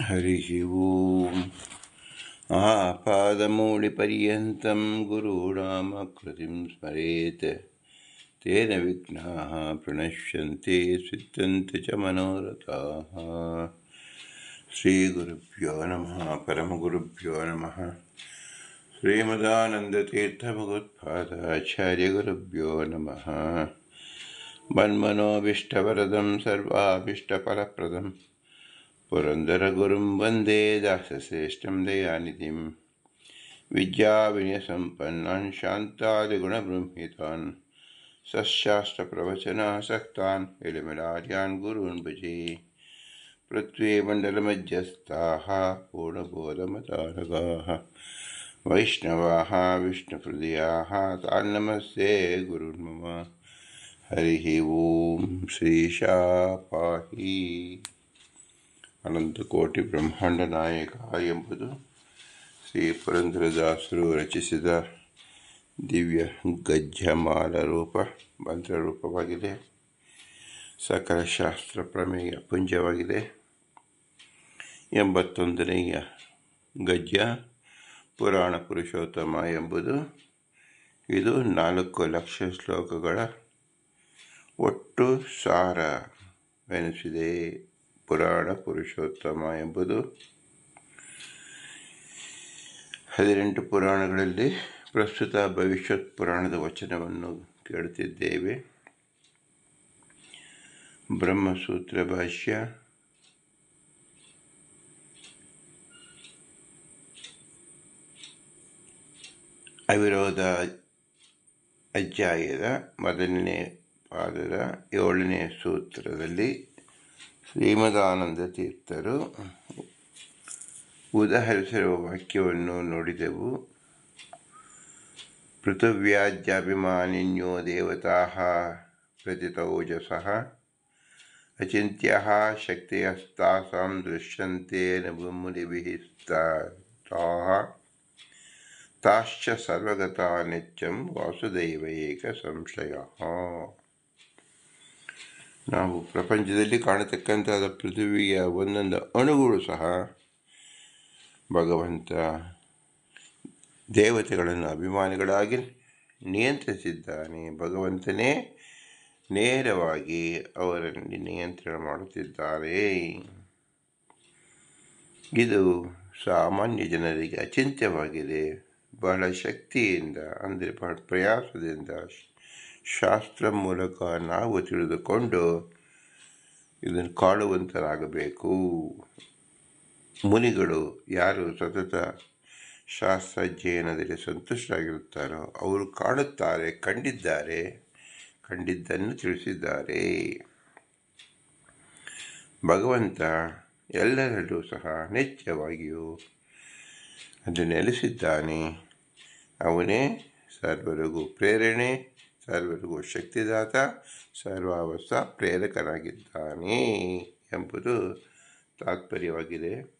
हरिः ॐ। आपादमूलिपर्यन्तं गुरूणामकृतिं स्मरेत्। तेन विघ्नाः प्रणश्यन्ते सिद्धन्ति च मनोरथाः। श्रीगुरुभ्यो नमः परमगुरुभ्यो नमः। श्रीमदानन्दतीर्थभगवत्पादाचार्यगुरुभ्यो नमः। मन्मनोभीष्टवरदं सर्वाभीष्टफलप्रदम् पुरन्दरगुरुं वन्दे दासश्रेष्ठं दयानिधिं। विद्याविनयसम्पन्नान् शान्तादिगुणबृंहितान् सशास्त्रप्रवचनासक्तान् इलिमिलार्यान् गुरून् भजे। पृथ्वीमण्डलमध्यस्थाः पूर्णबोधमतारकाः वैष्णवाः विष्णुहृदयाः तान्नमस्ते गुरुर्मम हरिः ॐ श्रीशा पाहि ಅನಂತಕೋಟಿ ಬ್ರಹ್ಮಾಂಡ ನಾಯಕ ಎಂಬುದು ಶ್ರೀ ಪುರಂದ್ರದಾಸರು ರಚಿಸಿದ ದಿವ್ಯ ಗಜ್ಜಮಾಲ ರೂಪ ಮಂತ್ರರೂಪವಾಗಿದೆ ಸಕಲ ಶಾಸ್ತ್ರ ಪ್ರಮೇಯ ಪುಂಜವಾಗಿದೆ. ಎಂಬತ್ತೊಂದನೆಯ ಗಜ್ಜ ಪುರಾಣ ಪುರುಷೋತ್ತಮ ಎಂಬುದು ಇದು ನಾಲ್ಕು ಲಕ್ಷ ಶ್ಲೋಕಗಳ ಒಟ್ಟು ಸಾರವೆನಿಸಿದೆ ಪುರಾಣ, ಪುರುಷೋತ್ತಮ ಎಂಬುದು ಹದಿನೆಂಟು ಪುರಾಣಗಳಲ್ಲಿ ಪ್ರಸ್ತುತ ಭವಿಷ್ಯತ್ ಪುರಾಣದ ವಚನವನ್ನು ಕೇಳುತ್ತಿದ್ದೇವೆ ಬ್ರಹ್ಮಸೂತ್ರ ಭಾಷ್ಯ. ಅವಿರೋಧ ಅಧ್ಯಾಯದ ಮೊದಲನೇ ಪಾದದ ಏಳನೇ ಸೂತ್ರದಲ್ಲಿ ಶ್ರೀಮದಾನಂದ ತೀರ್ಥರು ಉದಾಹರಿಸಿರುವ ವಾಕ್ಯವನ್ನು ನೋಡಿದೆವು ಪೃಥಿವ್ಯಾಜ್ಯಾಭಿಮಾನಿನ್ಯೋ ದೇವತಾ ಪ್ರತಿತೌಜಸಃ ಅಚಿಂತ್ಯ ಶಕ್ತಿಯಸ್ತಾಸಾಂ ದೃಶ್ಯಂತೆ ನಭುಮುನಿಭಿಃ ತಾಶ್ಚ ಸರ್ವಗತಾ ನಿತ್ಯಂ ವಾಸುದೈವ ಏಕ ಸಂಶಯ ನಾವು ಪ್ರಪಂಚದಲ್ಲಿ ಕಾಣತಕ್ಕಂತಹ ಪೃಥ್ವಿಯ ಒಂದೊಂದು ಅಣುಗಳು ಸಹ ಭಗವಂತ ದೇವತೆಗಳನ್ನು ಅಭಿಮಾನಿಗಳಾಗಿ ನಿಯಂತ್ರಿಸಿದ್ದಾನೆ. ಭಗವಂತನೇ ನೇರವಾಗಿ ಅವರಲ್ಲಿ ನಿಯಂತ್ರಣ ಮಾಡುತ್ತಿದ್ದಾರೆ. ಇದು ಸಾಮಾನ್ಯ ಜನರಿಗೆ ಅಚಿಂತ್ಯವಾಗಿದೆ. ಬಹಳ ಶಕ್ತಿಯಿಂದ, ಅಂದರೆ ಬಹಳ ಪ್ರಯಾಸದಿಂದ ಶಾಸ್ತ್ರ ಮೂಲಕ ನಾವು ತಿಳಿದುಕೊಂಡು ಇದನ್ನು ಕಾಣುವಂತರಾಗಬೇಕು ಮುನಿಗಳು ಯಾರು ಸತತ ಶಾಸ್ತ್ರಾಧ್ಯಯನದಲ್ಲಿ ಸಂತುಷ್ಟರಾಗಿರುತ್ತಾರೋ ಅವರು ಕಾಣುತ್ತಾರೆ, ಕಂಡಿದ್ದಾರೆ, ಕಂಡಿದ್ದನ್ನು ತಿಳಿಸಿದ್ದಾರೆ. ಭಗವಂತ ಎಲ್ಲರಲ್ಲೂ ಸಹ ನಿತ್ಯವಾಗಿಯೂ ಅದು ನೆಲೆಸಿದ್ದಾನೆ. ಅವನೇ ಸರ್ವರಿಗೂ ಪ್ರೇರಣೆ. ಸರ್ವರಿಗೂ ಶಕ್ತಿದಾತ, ಸರ್ವಾವಸ್ಥ ಪ್ರೇರಕನಾಗಿದ್ದಾನೆ ಎಂಬುದು ತಾತ್ಪರ್ಯವಾಗಿದೆ.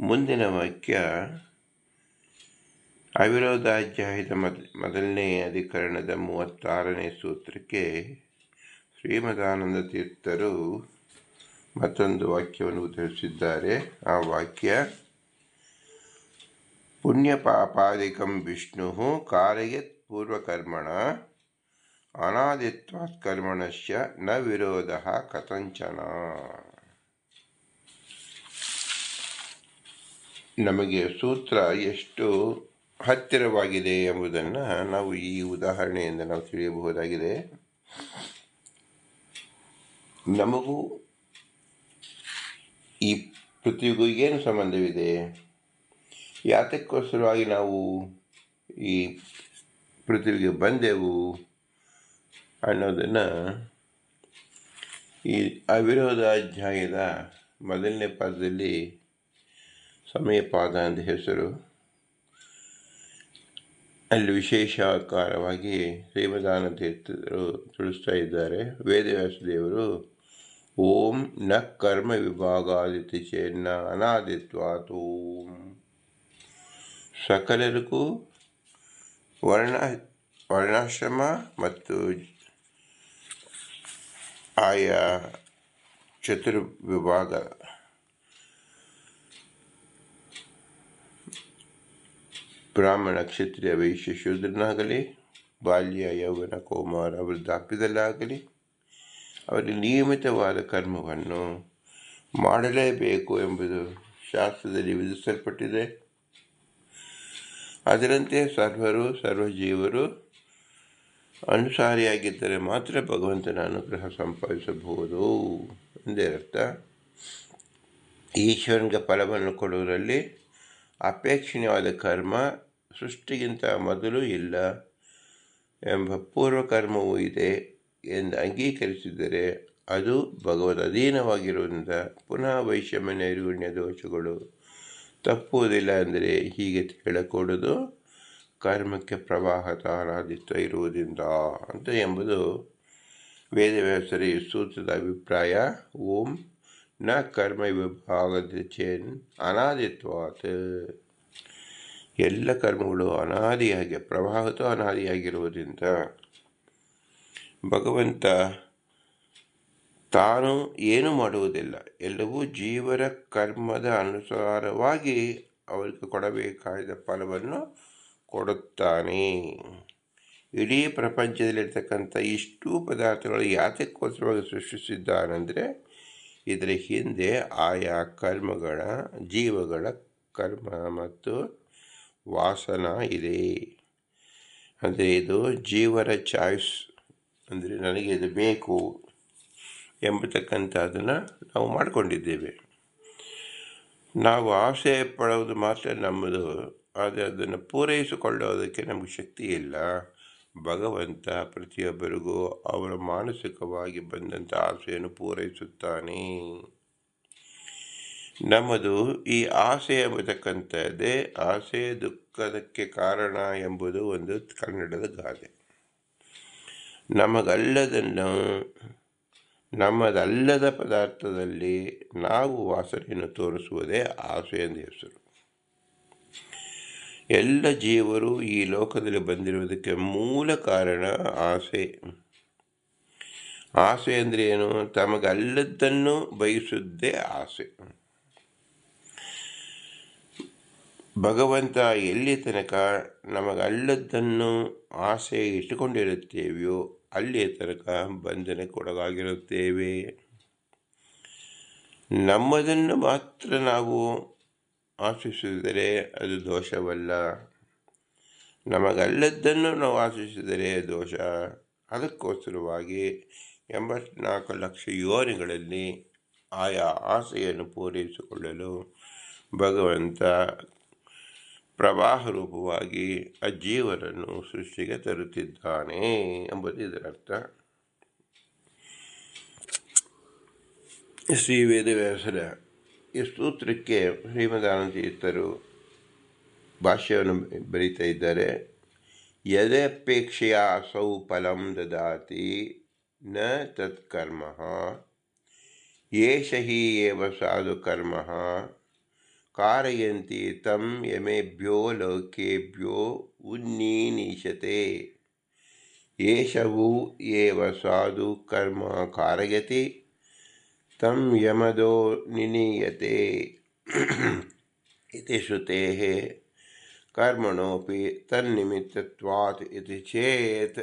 ಮುಂದಿನ ವಾಕ್ಯ, ಅವಿರೋಧಾಧ್ಯಾಯದ ಮೊದ, ಮೊದಲನೇ ಅಧಿಕರಣದ ಮೂವತ್ತಾರನೇ ಸೂತ್ರಕ್ಕೆ ಶ್ರೀಮದಾನಂದ ತೀರ್ಥರು ಮತ್ತೊಂದು ವಾಕ್ಯವನ್ನು ಉದ್ಧರಿಸಿದ್ದಾರೆ. ಆ ವಾಕ್ಯ ಪುಣ್ಯ ಪಾಪಾದಿಕಂ ವಿಷ್ಣು ಕಾರಯತ್ ಪೂರ್ವಕರ್ಮಣ ಅನಾದಿತ್ವಾತ್ ಕರ್ಮಣಶ್ಯ ನ ವಿರೋಧ ಕಥಂಚನ. ನಮಗೆ ಸೂತ್ರ ಎಷ್ಟು ಹತ್ತಿರವಾಗಿದೆ ಎಂಬುದನ್ನು ನಾವು ಈ ಉದಾಹರಣೆಯಿಂದ ನಾವು ತಿಳಿಯಬಹುದಾಗಿದೆ. ನಮಗೂ ಈ ಪೃಥ್ವಿಗೂ ಏನು ಸಂಬಂಧವಿದೆ? ಯಾತಕ್ಕೋಸ್ಕರವಾಗಿ ನಾವು ಈ ಪೃಥ್ವಿಗೆ ಬಂದೆವು? ಅನ್ನೋದನ್ನು ಈ ಅವಿರೋಧಾಧ್ಯಾಯದ ಮೊದಲನೇ ಪಾದದಲ್ಲಿ ಸಮಯಪಾದ ಅಂತ ಹೆಸರು. ಅಲ್ಲಿ ವಿಶೇಷ ಆಕಾರವಾಗಿ ಶ್ರೀಮದಾನ ತೀರ್ಥರು ತಿಳಿಸ್ತಾ ಇದ್ದಾರೆ. ವೇದವ್ಯಾಸ ದೇವರು, ಓಂ ನ ಕರ್ಮ ವಿಭಾಗಾದಿತಿ ಚೇನ್ನ ಓಂ ಸಕಲರಿಗೂ ವರ್ಣ, ವರ್ಣಾಶ್ರಮ ಮತ್ತು ಆಯಾ ಚತುರ್ವಿಭಾಗ. ಬ್ರಾಹ್ಮಣ ಕ್ಷತ್ರಿಯ ವೈಶ್ಯ ಶೂದ್ರನಾಗಲಿ, ಬಾಲ್ಯ ಯೌವನ ಕೋಮಾರ ವೃದ್ಧಾಪ್ಯದಲ್ಲಾಗಲಿ, ಅವರಿಗೆ ನಿಯಮಿತವಾದ ಕರ್ಮವನ್ನು ಮಾಡಲೇಬೇಕು ಎಂಬುದು ಶಾಸ್ತ್ರದಲ್ಲಿ ವಿಧಿಸಲ್ಪಟ್ಟಿದೆ. ಅದರಂತೆ ಸರ್ವರು ಸರ್ವಜೀವರು ಅನುಸಾರಿಯಾಗಿದ್ದರೆ ಮಾತ್ರ ಭಗವಂತನ ಅನುಗ್ರಹ ಸಂಪಾದಿಸಬಹುದು. ಎಂದೇ ಅರ್ಥ. ಈಶ್ವರನಿಗೆ ಫಲವನ್ನು ಕೊಡುವುದರಲ್ಲಿ ಅಪೇಕ್ಷಣೀಯವಾದ ಕರ್ಮ ಸೃಷ್ಟಿಗಿಂತ ಮೊದಲು ಇಲ್ಲ ಎಂಬ ಪೂರ್ವಕರ್ಮವೂ ಇದೆ ಎಂದು ಅಂಗೀಕರಿಸಿದರೆ ಅದು ಭಗವದ್ ಅಧೀನವಾಗಿರುವುದರಿಂದ ಪುನಃ ವೈಷಮ್ಯ ನೈರ್ಗುಣ್ಯ ದೋಷಗಳು ತಪ್ಪುವುದಿಲ್ಲ ಅಂದರೆ ಹೀಗೆ ಹೇಳಕೂಡದು ಕರ್ಮಕ್ಕೆ ಪ್ರವಾಹ ತಾರಾದಿತ್ವ ಇರುವುದರಿಂದ ಅಂತ ಎಂಬುದು ವೇದವ್ಯಾಸರಿ ಸೂತ್ರದ ಅಭಿಪ್ರಾಯ. ಓಂ ನ ಕರ್ಮ ವಿಭಾಗದ ಚೇನ್ ಅನಾದಿತ್ವಾತ್. ಎಲ್ಲ ಕರ್ಮಗಳು ಅನಾದಿಯಾಗಿ ಪ್ರವಾಹದ ಅನಾದಿಯಾಗಿರುವುದರಿಂದ ಭಗವಂತ ತಾನು ಏನು ಮಾಡುವುದಿಲ್ಲ. ಎಲ್ಲವೂ ಜೀವರ ಕರ್ಮದ ಅನುಸಾರವಾಗಿ ಅವರಿಗೆ ಕೊಡಬೇಕಾದ ಫಲವನ್ನು ಕೊಡುತ್ತಾನೆ. ಇಡೀ ಪ್ರಪಂಚದಲ್ಲಿರ್ತಕ್ಕಂಥ ಇಷ್ಟು ಪದಾರ್ಥಗಳು ಯಾತಕ್ಕೋಸ್ಕರವಾಗಿ ಸೃಷ್ಟಿಸಿದ್ದಾನೆಂದರೆ, ಇದರ ಹಿಂದೆ ಆಯಾ ಕರ್ಮಗಳ, ಜೀವಗಳ ಕರ್ಮ ಮತ್ತು ವಾಸನ ಇದೆ. ಅಂದರೆ ಇದು ಜೀವರ ಚಾಯ್ಸ್, ಅಂದರೆ ನನಗೆ ಇದು ಬೇಕು ಎಂಬತಕ್ಕಂಥದ್ದನ್ನು ನಾವು ಮಾಡಿಕೊಂಡಿದ್ದೇವೆ. ನಾವು ಆಸೆ ಪಡೋದು ಮಾತ್ರ ನಮ್ಮದು. ಆದರೆ ಅದನ್ನು ಪೂರೈಸಿಕೊಳ್ಳೋದಕ್ಕೆ ನಮಗೆ ಶಕ್ತಿ ಇಲ್ಲ. ಭಗವಂತ ಪ್ರತಿಯೊಬ್ಬರಿಗೂ ಅವರ ಮಾನಸಿಕವಾಗಿ ಬಂದಂಥ ಆಸೆಯನ್ನು ಪೂರೈಸುತ್ತಾನೆ. ನಮ್ಮದು ಈ ಆಸೆ ಎಂಬತಕ್ಕಂಥದ್ದೇ ಆಸೆ ದುಃಖದಕ್ಕೆ ಕಾರಣ ಎಂಬುದು ಒಂದು ಕನ್ನಡದ ಗಾದೆ. ನಮಗಲ್ಲದನ್ನು, ನಮ್ಮದಲ್ಲದ ಪದಾರ್ಥದಲ್ಲಿ ನಾವು ವಾಸನೆಯನ್ನು ತೋರಿಸುವುದೇ ಆಸೆ ಎಂದು ಹೆಸರು. ಎಲ್ಲ ಜೀವರು ಈ ಲೋಕದಲ್ಲಿ ಬಂದಿರುವುದಕ್ಕೆ ಮೂಲ ಕಾರಣ ಆಸೆ. ಆಸೆ ಅಂದರೆ ಏನು? ತಮಗಲ್ಲದನ್ನು ಬಯಸುದೇ ಆಸೆ. ಭಗವಂತ ಎಲ್ಲಿ ತನಕ ನಮಗಲ್ಲದನ್ನು ಆಸೆ ಇಟ್ಟುಕೊಂಡಿರುತ್ತೇವೆಯೋ ಅಲ್ಲಿಯ ತನಕ ಬಂಧನಕ್ಕೊಳಗಾಗಿರುತ್ತೇವೆ. ನಮ್ಮದನ್ನು ಮಾತ್ರ ನಾವು ಆಶಿಸಿದರೆ ಅದು ದೋಷವಲ್ಲ. ನಮಗಲ್ಲದ್ದನ್ನು ನಾವು ಆಶಿಸಿದರೆ ದೋಷ. ಅದಕ್ಕೋಸ್ಕರವಾಗಿ ಎಂಬತ್ನಾಲ್ಕು ಲಕ್ಷ ಯೋನಿಗಳಲ್ಲಿ ಆಯಾ ಆಸೆಯನ್ನು ಪೂರೈಸಿಕೊಳ್ಳಲು ಭಗವಂತ ಪ್ರವಾಹ ರೂಪವಾಗಿ ಆ ಜೀವನನ್ನು ಸೃಷ್ಟಿಗೆ ತರುತ್ತಿದ್ದಾನೆ ಎಂಬುದು ಇದರರ್ಥ ಶ್ರೀ ವೇದವ್ಯಾಸರ ಈ ಸೂತ್ರಕ್ಕೆ ಶ್ರೀಮದಾನಂದೀರ್ಥರು ಭಾಷ್ಯವನ್ನು ಬರೀತಾ ಇದ್ದಾರೆ ಯದಪೇಕ್ಷೆಯ ಅಸೌ ಫಲಂ ದದಾತಿ ನ ತತ್ಕರ್ಮ ಏಷ ಹಿ ಏವ ಸಾಧು ಕರ್ಮ कारयन्ति तं यमेभ्यो लोकेभ्यो उन्नीनीशते येषवु एव साधु कर्म कारयति तं यमदो निनीयते इति श्रुतेः कर्मणोऽपि तन्निमित्तत्वात् इति चेत्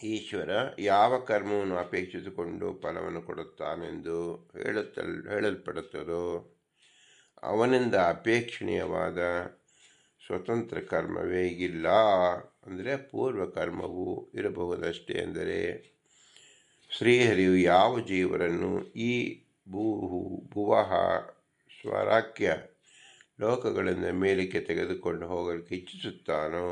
ಈಶ್ವರ ಯಾವ ಕರ್ಮವನ್ನು ಅಪೇಕ್ಷಿಸಿಕೊಂಡು ಫಲವನ್ನು ಕೊಡುತ್ತಾನೆಂದು ಹೇಳುತ್ತಲ್ ಹೇಳಲ್ಪಡುತ್ತದೋ ಅವನಿಂದ ಅಪೇಕ್ಷಣೀಯವಾದ ಸ್ವತಂತ್ರ ಕರ್ಮವೇ ಇಲ್ಲ ಅಂದರೆ ಪೂರ್ವ ಕರ್ಮವು ಇರಬಹುದಷ್ಟೇ ಎಂದರೆ ಶ್ರೀಹರಿಯು ಯಾವ ಜೀವರನ್ನು ಈ ಭೂಹು ಭುವಹ ಸ್ವರಾಕ್ಯ ಲೋಕಗಳಿಂದ ಮೇಲಕ್ಕೆ ತೆಗೆದುಕೊಂಡು ಹೋಗಲಿಕ್ಕೆ ಇಚ್ಛಿಸುತ್ತಾನೋ,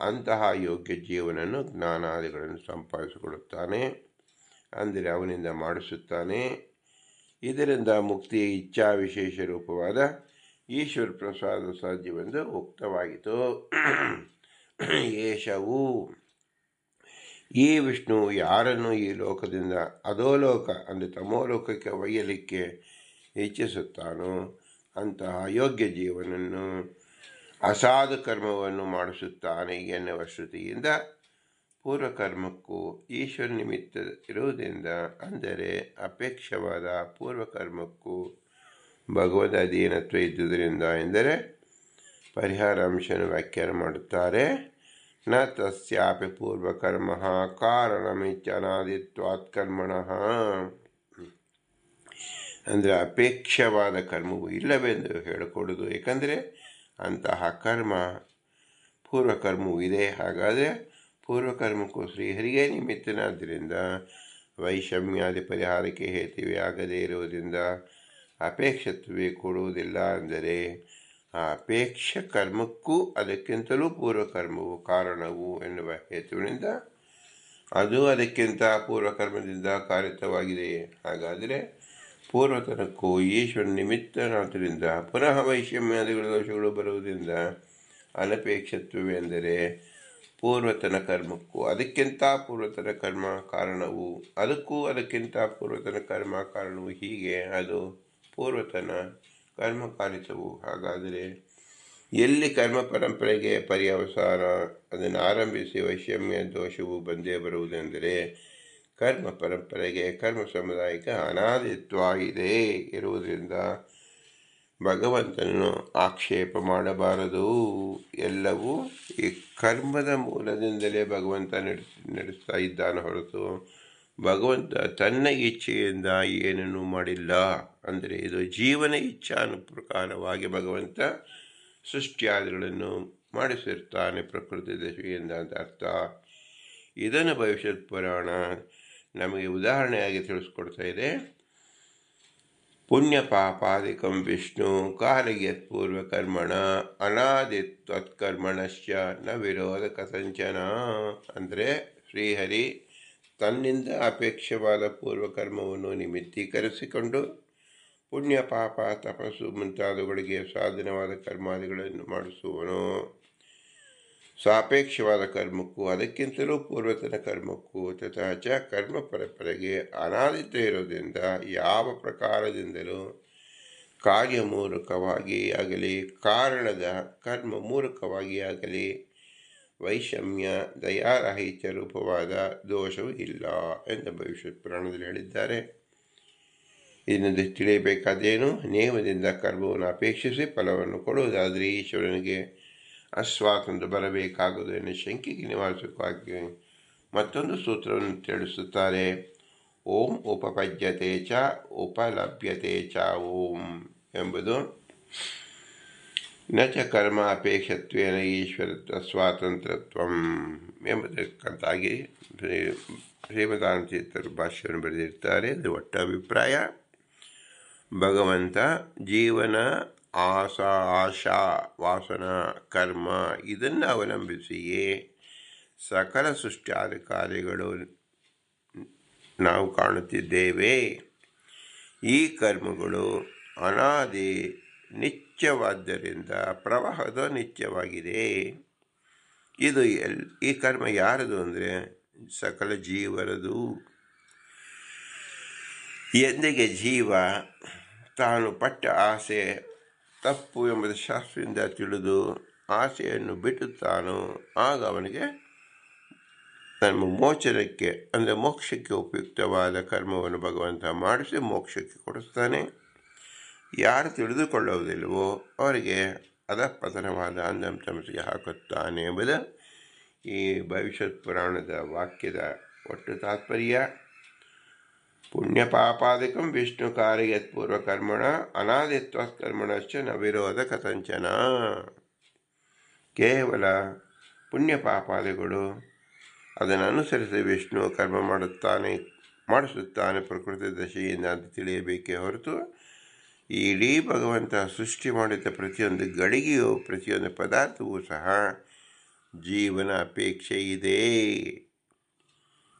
ಅಂತಹ ಯೋಗ್ಯ ಜೀವನನ್ನು ಜ್ಞಾನಾದಿಗಳನ್ನು ಸಂಪಾದಿಸಿಕೊಳ್ಳುತ್ತಾನೆ ಅಂದರೆ ಅವನಿಂದ ಮಾಡಿಸುತ್ತಾನೆ. ಇದರಿಂದ ಮುಕ್ತಿಯ ಇಚ್ಛಾ ವಿಶೇಷ ರೂಪವಾದ ಈಶ್ವರ ಪ್ರಸಾದ ಸಾಧ್ಯವೆಂದು ಉಕ್ತವಾಯಿತು ಏಷವು ಈ ವಿಷ್ಣು ಯಾರನ್ನು ಈ ಲೋಕದಿಂದ ಅಧೋಲೋಕ ಅಂದರೆ ತಮೋಲೋಕಕ್ಕೆ ಒಯ್ಯಲಿಕ್ಕೆ ಇಚ್ಛಿಸುತ್ತಾನೋ ಅಂತಹ ಯೋಗ್ಯ ಜೀವನನ್ನು ಅಸಾಧು ಕರ್ಮವನ್ನು ಮಾಡಿಸುತ್ತಾನೆ ಎನ್ನುವ ಶ್ರುತಿಯಿಂದ ಪೂರ್ವಕರ್ಮಕ್ಕೂ ಈಶ್ವರ ನಿಮಿತ್ತ ಇರುವುದರಿಂದ ಅಂದರೆ ಅಪೇಕ್ಷವಾದ ಪೂರ್ವಕರ್ಮಕ್ಕೂ ಭಗವದ್ ಅಧೀನತ್ವ ಇದ್ದುದರಿಂದ ಎಂದರೆ ಪರಿಹಾರ ಅಂಶವನ್ನು ವ್ಯಾಖ್ಯಾನ ಮಾಡುತ್ತಾರೆ. ನ ತಸ್ಯಾಪಿ ಪೂರ್ವಕರ್ಮ ಕಾರಣಮಿತ್ಯನಾದಿತ್ವಾತ್ ಕರ್ಮಣಃ ಅಂದರೆ ಅಪೇಕ್ಷವಾದ ಕರ್ಮವು ಇಲ್ಲವೆಂದು ಹೇಳಿಕೊಡೋದು. ಏಕೆಂದರೆ ಅಂತಹ ಕರ್ಮ, ಪೂರ್ವಕರ್ಮವು ಇದೆ. ಹಾಗಾದರೆ ಪೂರ್ವಕರ್ಮಕ್ಕೂ ಶ್ರೀಹರಿಗೆ ನಿಮಿತ್ತನಾದ್ದರಿಂದ ವೈಷಮ್ಯಾದಿ ಪರಿಹಾರಕ್ಕೆ ಹೇತಿವೆ ಆಗದೇ ಇರುವುದರಿಂದ ಅಪೇಕ್ಷತ್ವೇ ಕೊಡುವುದಿಲ್ಲ. ಅಂದರೆ ಆ ಅಪೇಕ್ಷ ಕರ್ಮಕ್ಕೂ ಅದಕ್ಕಿಂತಲೂ ಪೂರ್ವಕರ್ಮವು ಕಾರಣವು ಎನ್ನುವ ಹೇತುವಿನಿಂದ ಅದು ಅದಕ್ಕಿಂತ ಪೂರ್ವಕರ್ಮದಿಂದ ಕಾರಿತವಾಗಿದೆ ಹಾಗಾದರೆ ಪೂರ್ವತನಕ್ಕೂ ಈಶ್ವರ ನಿಮಿತ್ತನಾದ್ದರಿಂದ ಪುನಃ ವೈಷಮ್ಯಾದಿಗಳ ದೋಷಗಳು ಬರುವುದರಿಂದ ಅನಪೇಕ್ಷತ್ವವೆಂದರೆ ಪೂರ್ವತನ ಕರ್ಮಕ್ಕೂ ಅದಕ್ಕಿಂತ ಪೂರ್ವತನ ಕರ್ಮ ಕಾರಣವು, ಅದಕ್ಕೂ ಅದಕ್ಕಿಂತ ಪೂರ್ವತನ ಕರ್ಮ ಕಾರಣವು ಹೀಗೆ, ಅದು ಪೂರ್ವತನ ಕರ್ಮಕಾಲಿತವು ಹಾಗಾದರೆ ಎಲ್ಲಿ ಕರ್ಮ ಪರಂಪರೆಗೆ ಪರ್ಯವಸಾನ, ಅದನ್ನು ಆರಂಭಿಸಿ ವೈಷಮ್ಯ ದೋಷವು ಬಂದೇ ಬರುವುದೆಂದರೆ ಕರ್ಮ ಪರಂಪರೆಗೆ ಕರ್ಮ ಸಮುದಾಯಕ್ಕೆ ಅನಾದಿತ್ವ ಇದೆ ಇರುವುದರಿಂದ ಭಗವಂತನನ್ನು ಆಕ್ಷೇಪ ಮಾಡಬಾರದು. ಎಲ್ಲವೂ ಈ ಕರ್ಮದ ಮೂಲದಿಂದಲೇ ಭಗವಂತ ನಡೆಸ್, ನಡೆಸ್ತಾ ಇದ್ದಾನೆ ಹೊರತು ಭಗವಂತ ತನ್ನ ಇಚ್ಛೆಯಿಂದ ಏನನ್ನೂ ಮಾಡಿಲ್ಲ. ಅಂದರೆ ಇದು ಜೀವನ ಇಚ್ಛಾನು ಪ್ರಕಾರವಾಗಿ ಭಗವಂತ ಸೃಷ್ಟಿಯಾದಿಗಳನ್ನು ಮಾಡಿಸಿರ್ತಾನೆ ಪ್ರಕೃತಿ ದಶೆಯಿಂದ ಅಂತ ಅರ್ಥ. ಇದನ್ನು ಭವಿಷ್ಯತ್ ಪುರಾಣ ನಮಗೆ ಉದಾಹರಣೆಯಾಗಿ ತಿಳಿಸ್ಕೊಡ್ತಾ ಇದೆ. ಪುಣ್ಯ ಪಾಪಾದಿಕಂ ವಿಷ್ಣು ಕಾರ್ಯತ್ ಪೂರ್ವಕರ್ಮಣ ಅನಾದಿತ್ವತ್ಕರ್ಮಣಶ್ಚ ನ ವಿರೋಧ ಕಥಂಚನ ಅಂದರೆ ಶ್ರೀಹರಿ ತನ್ನಿಂದ ಅಪೇಕ್ಷವಾದ ಪೂರ್ವಕರ್ಮವನ್ನು ನಿಮಿತ್ತೀಕರಿಸಿಕೊಂಡು ಪುಣ್ಯ ಪಾಪ ತಪಸ್ಸು ಮುಂತಾದವುಗಳಿಗೆ ಸಾಧನವಾದ ಕರ್ಮಾದಿಗಳನ್ನು ಮಾಡಿಸುವನು ಸಾಪೇಕ್ಷವಾದ ಕರ್ಮಕ್ಕೂ ಅದಕ್ಕಿಂತಲೂ ಪೂರ್ವತನ ಕರ್ಮಕ್ಕೂ ತಥಾಚ ಕರ್ಮ ಪರಂಪರೆಗೆ ಅನಾದಿತ ಇರೋದ್ರಿಂದ ಯಾವ ಪ್ರಕಾರದಿಂದಲೂ ಕಾರ್ಯ ಮೂಲಕವಾಗಿ ಆಗಲಿ, ಕಾರಣದ ಕರ್ಮ ಮೂಲಕವಾಗಿ ಆಗಲಿ ವೈಷಮ್ಯ ದಯಾರಾಹಿತ್ಯ ರೂಪವಾದ ದೋಷವೂ ಇಲ್ಲ ಎಂದು ಭವಿಷ್ಯ ಪುರಾಣದಲ್ಲಿ ಹೇಳಿದ್ದಾರೆ. ಇದನ್ನು ತಿಳಿಯಬೇಕಾದೇನು? ನೇಮದಿಂದ ಕರ್ಮವನ್ನು ಅಪೇಕ್ಷಿಸಿ ಫಲವನ್ನು ಕೊಡುವುದಾದರೆ ಈಶ್ವರನಿಗೆ ಅಸ್ವಾತಂತ್ರ್ಯ ಬರಬೇಕಾಗುವುದು ಎನ್ನುವ ಶಂಕೆಗೆ ನಿವಾರಿಸಕ್ಕಾಗಿ ಮತ್ತೊಂದು ಸೂತ್ರವನ್ನು ತಿಳಿಸುತ್ತಾರೆ. ಓಂ ಉಪಪದ್ಯತೆ ಚ ಉಪಲಭ್ಯತೆ ಚ ಓಂ ಎಂಬುದು ನಚ ಕರ್ಮ ಅಪೇಕ್ಷತ್ವೇನ ಈಶ್ವರತ್ವ ಸ್ವಾತಂತ್ರ್ಯತ್ವ ಎಂಬುದಕ್ಕಂತಾಗಿ ಶ್ರೀಮದಾನತೀರ್ಥರು ಭಾಷ್ಯವನ್ನು ಬರೆದಿರ್ತಾರೆ. ಇದು ಒಟ್ಟ ಅಭಿಪ್ರಾಯ. ಭಗವಂತ ಜೀವನ, ಆಸ, ಆಶಾ, ವಾಸನ, ಕರ್ಮ ಇದನ್ನು ಅವಲಂಬಿಸಿಯೇ ಸಕಲ ಸೃಷ್ಟಿಯಾದ ಕಾರ್ಯಗಳು ನಾವು ಕಾಣುತ್ತಿದ್ದೇವೆ. ಈ ಕರ್ಮಗಳು ಅನಾದಿ ನಿತ್ಯವಾದ್ದರಿಂದ ಪ್ರವಾಹದ ನಿತ್ಯವಾಗಿದೆ. ಇದು ಎಲ್, ಈ ಕರ್ಮ ಯಾರದು ಅಂದರೆ ಸಕಲ ಜೀವರದು. ಎಂದಿಗೆ ಜೀವ ತಾನು ಪಟ್ಟ ಆಸೆ ತಪ್ಪು ಎಂಬುದು ಶಾಸ್ತ್ರದಿಂದ ತಿಳಿದು ಆಸೆಯನ್ನು ಬಿಟ್ಟುತ್ತಾನೋ ಆಗ ಅವನಿಗೆ ನಮ್ಮ ಮೋಚನಕ್ಕೆ ಅಂದರೆ ಮೋಕ್ಷಕ್ಕೆ ಉಪಯುಕ್ತವಾದ ಕರ್ಮವನ್ನು ಭಗವಂತ ಮಾಡಿಸಿ ಮೋಕ್ಷಕ್ಕೆ ಕೊಡಿಸ್ತಾನೆ. ಯಾರು ತಿಳಿದುಕೊಳ್ಳುವುದಿಲ್ಲವೋ ಅವರಿಗೆ ಅಧಪತನವಾದ ಅಂದಂ ತಮಸಿಗೆ ಹಾಕುತ್ತಾನೆ ಎಂಬುದು ಈ ಭವಿಷ್ಯತ್ ಪುರಾಣದ ವಾಕ್ಯದ ಒಟ್ಟು ತಾತ್ಪರ್ಯ. ಪುಣ್ಯ ಪಾಪಾದಿಕಂ ವಿಷ್ಣು ಕಾರ್ಯತ್ ಪೂರ್ವಕರ್ಮಣ ಅನಾದಿತ್ವಕರ್ಮಣಶ್ಚ ನ ವಿರೋಧ ಕಥಂಚನ ಕೇವಲ ಪುಣ್ಯ ಪಾಪಾದಿಗಳು ಅದನ್ನು ಅನುಸರಿಸಿ ವಿಷ್ಣು ಕರ್ಮ ಮಾಡುತ್ತಾನೆ, ಮಾಡಿಸುತ್ತಾನೆ ಪ್ರಕೃತಿ ದಶೆಯಿಂದ ಅಂತ ತಿಳಿಯಬೇಕೇ ಹೊರತು, ಇಡೀ ಭಗವಂತ ಸೃಷ್ಟಿ ಮಾಡಿದ ಪ್ರತಿಯೊಂದು ಗಳಿಗೆಯೂ, ಪ್ರತಿಯೊಂದು ಪದಾರ್ಥವೂ ಸಹ ಜೀವನ ಅಪೇಕ್ಷೆ ಇದೆ.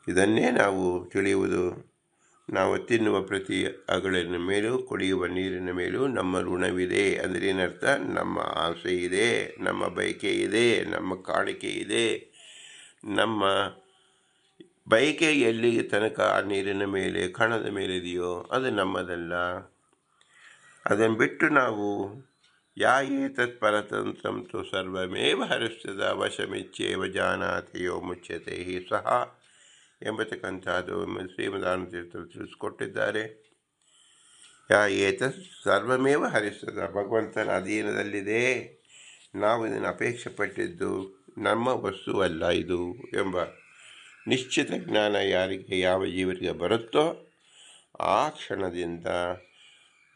ಇದನ್ನೇ ನಾವು ತಿಳಿಯುವುದು. ನಾವು ತಿನ್ನುವ ಪ್ರತಿ ಅಗಳಿನ ಮೇಲೂ, ಕುಡಿಯುವ ನೀರಿನ ಮೇಲೂ ನಮ್ಮ ಋಣವಿದೆ. ಅಂದರೆ ಏನರ್ಥ ನಮ್ಮ ಆಸೆ ಇದೆ, ನಮ್ಮ ಬಯಕೆ ಇದೆ, ನಮ್ಮ ಕಾಣಿಕೆ ಇದೆ. ನಮ್ಮ ಬಯಕೆ ಎಲ್ಲಿ ತನಕ ಆ ನೀರಿನ ಮೇಲೆ, ಕಣದ ಮೇಲೆ ಇದೆಯೋ, ಅದು ನಮ್ಮದಲ್ಲ. ಅದನ್ನು ಬಿಟ್ಟು ನಾವು ಯಾ ಏತತ್ ಪರತಂತ್ರಂ ತು ಸರ್ವಮೇವ ಹರಿಸ್ತದ ವಶಮಿಚ್ಛೇವ ಜಾನಾತಿಯೋ ಮುಚ್ಚತೆ ಸಹ. ಎಂಬತಕ್ಕಂಥದ್ದು ಶ್ರೀಮದಾನ ತೀರ್ಥರು ತಿಳಿಸ್ಕೊಟ್ಟಿದ್ದಾರೆ ಯಾ ಏತ ಸರ್ವಮೇವ ಹರಿಸ್ತದ ಭಗವಂತನ ಅಧೀನದಲ್ಲಿದೆ. ನಾವು ಇದನ್ನು ಅಪೇಕ್ಷೆ ಪಟ್ಟಿದ್ದು ನಮ್ಮ ವಸ್ತುವಲ್ಲ ಇದು ಎಂಬ ನಿಶ್ಚಿತ ಜ್ಞಾನ ಯಾರಿಗೆ, ಯಾವ ಜೀವರಿಗೆ ಬರುತ್ತೋ ಆ ಕ್ಷಣದಿಂದ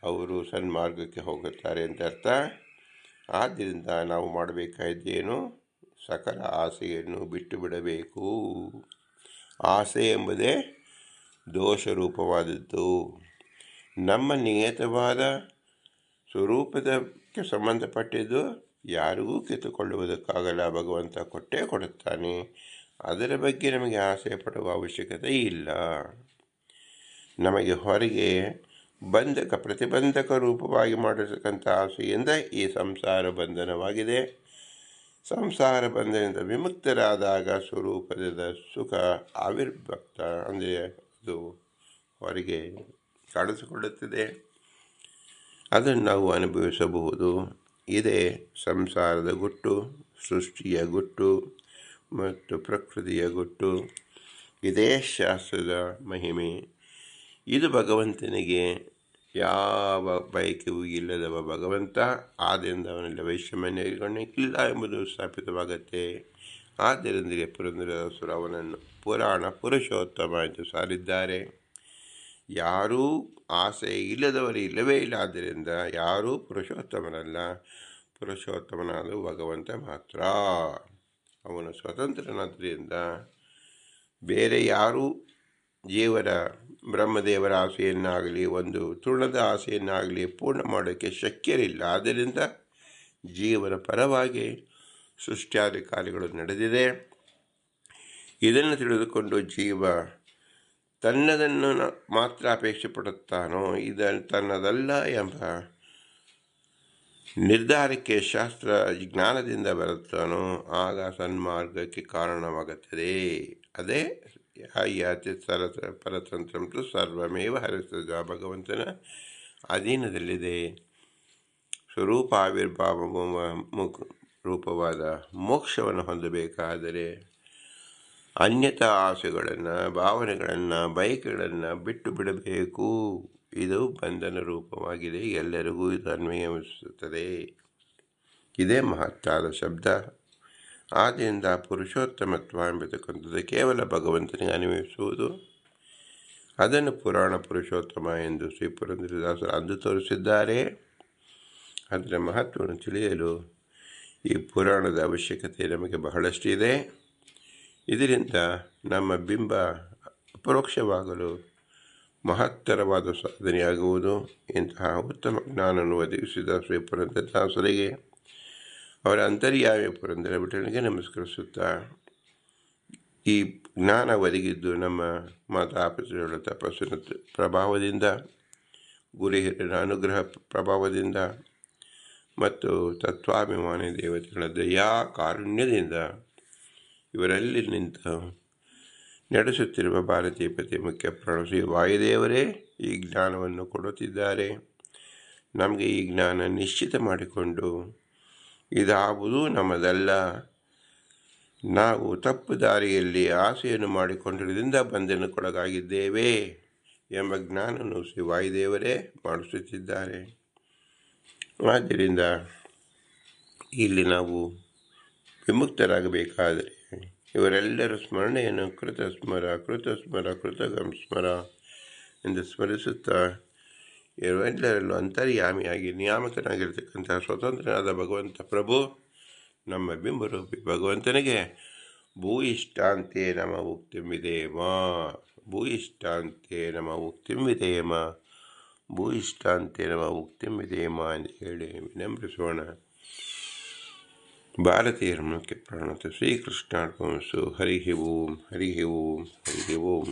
ಅವರು ಸನ್ಮಾರ್ಗಕ್ಕೆ ಹೋಗುತ್ತಾರೆ ಅಂತ ಅರ್ಥ. ಆದ್ದರಿಂದ ನಾವು ಮಾಡಬೇಕಾದ್ದೇನು ಸಕಲ ಆಸೆಯನ್ನು ಬಿಟ್ಟು ಬಿಡಬೇಕು. ಆಸೆ ಎಂಬುದೇ ದೋಷರೂಪವಾದದ್ದು. ನಮ್ಮ ನಿಯತವಾದ ಸ್ವರೂಪದಕ್ಕೆ ಸಂಬಂಧಪಟ್ಟಿದ್ದು ಯಾರಿಗೂ ಕಿತ್ತುಕೊಳ್ಳುವುದಕ್ಕಾಗಲ್ಲ. ಭಗವಂತ ಕೊಟ್ಟೇ ಕೊಡುತ್ತಾನೆ. ಅದರ ಬಗ್ಗೆ ನಮಗೆ ಆಸೆ ಪಡುವ ಅವಶ್ಯಕತೆ ಇಲ್ಲ. ನಮಗೆ ಹೊರಗೆ ಬಂಧಕ ಪ್ರತಿಬಂಧಕ ರೂಪವಾಗಿ ಮಾಡಿರತಕ್ಕಂಥ ಆಸೆಯಿಂದ ಈ ಸಂಸಾರ ಬಂಧನವಾಗಿದೆ. ಸಂಸಾರ ಬಂಧನದಿಂದ ವಿಮುಕ್ತರಾದಾಗ ಸ್ವರೂಪದ ಸುಖ ಆವಿರ್ಭಕ್ತ ಅಂದರೆ ಅದು ಅವರಿಗೆ ಕಾಣಿಸಿಕೊಳ್ಳುತ್ತದೆ. ಅದನ್ನು ನಾವು ಅನುಭವಿಸಬಹುದು. ಇದೇ ಸಂಸಾರದ ಗುಟ್ಟು, ಸೃಷ್ಟಿಯ ಗುಟ್ಟು ಮತ್ತು ಪ್ರಕೃತಿಯ ಗುಟ್ಟು. ಇದೇ ಶಾಸ್ತ್ರದ ಮಹಿಮೆ. ಇದು ಭಗವಂತನಿಗೆ ಯಾವ ಬಯಕೆಯೂ ಇಲ್ಲದವ ಭಗವಂತ ಆದ್ದರಿಂದ ಅವನಲ್ಲಿ ವೈಷಮ್ಯ ಇಲ್ಲ ಎಂಬುದು ಸ್ಥಾಪಿತವಾಗತ್ತೆ. ಆದ್ದರಿಂದಲೇ ಪುರಂದರದಾಸರು ಅವನನ್ನು ಪುರಾಣ ಪುರುಷೋತ್ತಮ ಎಂದು ಸಾರಿದ್ದಾರೆ. ಯಾರೂ ಆಸೆ ಇಲ್ಲದವರು ಇಲ್ಲವೇ ಇಲ್ಲ. ಆದ್ದರಿಂದ ಯಾರೂ ಪುರುಷೋತ್ತಮನಲ್ಲ. ಪುರುಷೋತ್ತಮನಾದ ಭಗವಂತ ಮಾತ್ರ. ಅವನು ಸ್ವತಂತ್ರನಾದ್ದರಿಂದ ಬೇರೆ ಯಾರೂ ಜೀವರ ಬ್ರಹ್ಮದೇವರ ಆಸೆಯನ್ನಾಗಲಿ, ಒಂದು ತೃಣದ ಆಸೆಯನ್ನಾಗಲಿ ಪೂರ್ಣ ಮಾಡೋಕ್ಕೆ ಶಕ್ಯರಿಲ್ಲ. ಆದ್ದರಿಂದ ಜೀವನ ಪರವಾಗಿ ಸೃಷ್ಟಿಯಾದ ಕಾರ್ಯಗಳು ನಡೆದಿದೆ. ಇದನ್ನು ತಿಳಿದುಕೊಂಡು ಜೀವ ತನ್ನದನ್ನು ಮಾತ್ರ ಅಪೇಕ್ಷೆ ಪಡುತ್ತಾನೋ, ಇದ ತನ್ನದಲ್ಲ ಎಂಬ ನಿರ್ಧಾರಕ್ಕೆ ಶಾಸ್ತ್ರ ಜ್ಞಾನದಿಂದ ಬರುತ್ತಾನೋ, ಆಗ ಸನ್ಮಾರ್ಗಕ್ಕೆ ಕಾರಣವಾಗುತ್ತದೆ. ಅದೇ ಯಾತಿ ಸರ ಪರತಂತ್ರ ಸರ್ವಮೇವ ಹರಿಸ್ತದ ಭಗವಂತನ ಅಧೀನದಲ್ಲಿದೆ. ಸ್ವರೂಪ ಆವಿರ್ಭಾವ ಮುಖ ರೂಪವಾದ ಮೋಕ್ಷವನ್ನು ಹೊಂದಬೇಕಾದರೆ ಅನ್ಯತಾ ಆಸೆಗಳನ್ನು, ಭಾವನೆಗಳನ್ನು, ಬಯಕೆಗಳನ್ನು ಬಿಟ್ಟು ಬಿಡಬೇಕು. ಇದು ಬಂಧನ ರೂಪವಾಗಿದೆ. ಎಲ್ಲರಿಗೂ ಇದು ಅನ್ವಯಿಸುತ್ತದೆ ಇದೇ ಮಹತ್ತಾದ ಶಬ್ದ. ಆದ್ದರಿಂದ ಪುರುಷೋತ್ತಮತ್ವ ಎಂಬತಕ್ಕಂಥದ್ದು ಕೇವಲ ಭಗವಂತನಿಗೆ ಅನ್ವಯಿಸುವುದು. ಅದನ್ನು ಪುರಾಣ ಪುರುಷೋತ್ತಮ ಎಂದು ಶ್ರೀ ಪುರಂದ್ರದಾಸರು ಅಂದು ತೋರಿಸಿದ್ದಾರೆ. ಅದರ ಮಹತ್ವವನ್ನು ತಿಳಿಯಲು ಈ ಪುರಾಣದ ಅವಶ್ಯಕತೆ ನಮಗೆ ಬಹಳಷ್ಟಿದೆ ಇದರಿಂದ ನಮ್ಮ ಬಿಂಬ ಅಪರೋಕ್ಷವಾಗಲು ಮಹತ್ತರವಾದ ಸಾಧನೆಯಾಗುವುದು. ಇಂತಹ ಉತ್ತಮ ಜ್ಞಾನವನ್ನು ಒದಗಿಸಿದ ಶ್ರೀ ಪುರಂದರದಾಸರಿಗೆ ಅವರ ಅಂತರ್ಯಾಮಿ ಪುರಂದರ ಬಿಟ್ಟಣಿಗೆ ನಮಸ್ಕರಿಸುತ್ತಾ, ಈ ಜ್ಞಾನ ಒದಗಿದ್ದು ನಮ್ಮ ಮಾತಾಪಿತೃಗಳ ತಪಸ್ಸಿನ ಪ್ರಭಾವದಿಂದ ಗುರು ಅನುಗ್ರಹ ಪ್ರಭಾವದಿಂದ ಮತ್ತು ತತ್ವಾಭಿಮಾನಿ ದೇವತೆಗಳ ದಯಾ ಕಾರುಣ್ಯದಿಂದ ಇವರಲ್ಲಿ ನಿಂತು ನಡೆಸುತ್ತಿರುವ ಭಾರತೀಯ ಪತಿ ಮುಖ್ಯ ಪ್ರಣಸಿ ವಾಯುದೇವರೇ ಈ ಜ್ಞಾನವನ್ನು ಕೊಡುತ್ತಿದ್ದಾರೆ. ನಮಗೆ ಈ ಜ್ಞಾನ ನಿಶ್ಚಿತ ಮಾಡಿಕೊಂಡು ಇದಾವುದು ನಮ್ಮದಲ್ಲ ನಾವು ತಪ್ಪು ದಾರಿಯಲ್ಲಿ ಆಸೆಯನ್ನು ಮಾಡಿಕೊಂಡಿರುವುದರಿಂದ ಬಂಧನಕ್ಕೊಳಗಾಗಿದ್ದೇವೆ ಎಂಬ ಜ್ಞಾನವನ್ನು ಶ್ರೀ ವಾಯುದೇವರೇ ಮಾಡಿಸುತ್ತಿದ್ದಾರೆ. ಆದ್ದರಿಂದ ಇಲ್ಲಿ ನಾವು ವಿಮುಕ್ತರಾಗಬೇಕಾದರೆ ಇವರೆಲ್ಲರ ಸ್ಮರಣೆಯನ್ನು ಕೃತ ಸ್ಮರ ಕೃತ ಸ್ಮರ ಕೃತಗಂ ಸ್ಮರ ಎಂದು ಸ್ಮರಿಸುತ್ತಾ ಇವರೆಲ್ಲರಲ್ಲೂ ಅಂತರ್ಯಾಮಿಯಾಗಿ ನಿಯಾಮಕನಾಗಿರ್ತಕ್ಕಂತಹ ಸ್ವತಂತ್ರನಾದ ಭಗವಂತ ಪ್ರಭು ನಮ್ಮ ಬಿಂಬರೂಪಿ ಭಗವಂತನಿಗೆ, ಭೂಯಿಷ್ಟಾಂತೆ ನಮ ಉಕ್ತಿಂಬಿದೇಮ ಭೂಯಿಷ್ಟಾಂತೆ ನಮ ಉಕ್ತಿಂಬಿದೇಮ ಭೂಯಿಷ್ಟಾಂತೆ ನಮ ಉಕ್ತಿಂಬಿದೇಮ ಅಂತ ಹೇಳಿ ವಿನಮ್ರಿಸೋಣ ಭಾರತೀಯರ ಮುಖ್ಯ ಪ್ರಾಣತ ಶ್ರೀಕೃಷ್ಣಾರ್ಪಣಸು. ಹರಿ ಓಂ ಹರಿ ಓಂ ಹರಿ ಓಂ.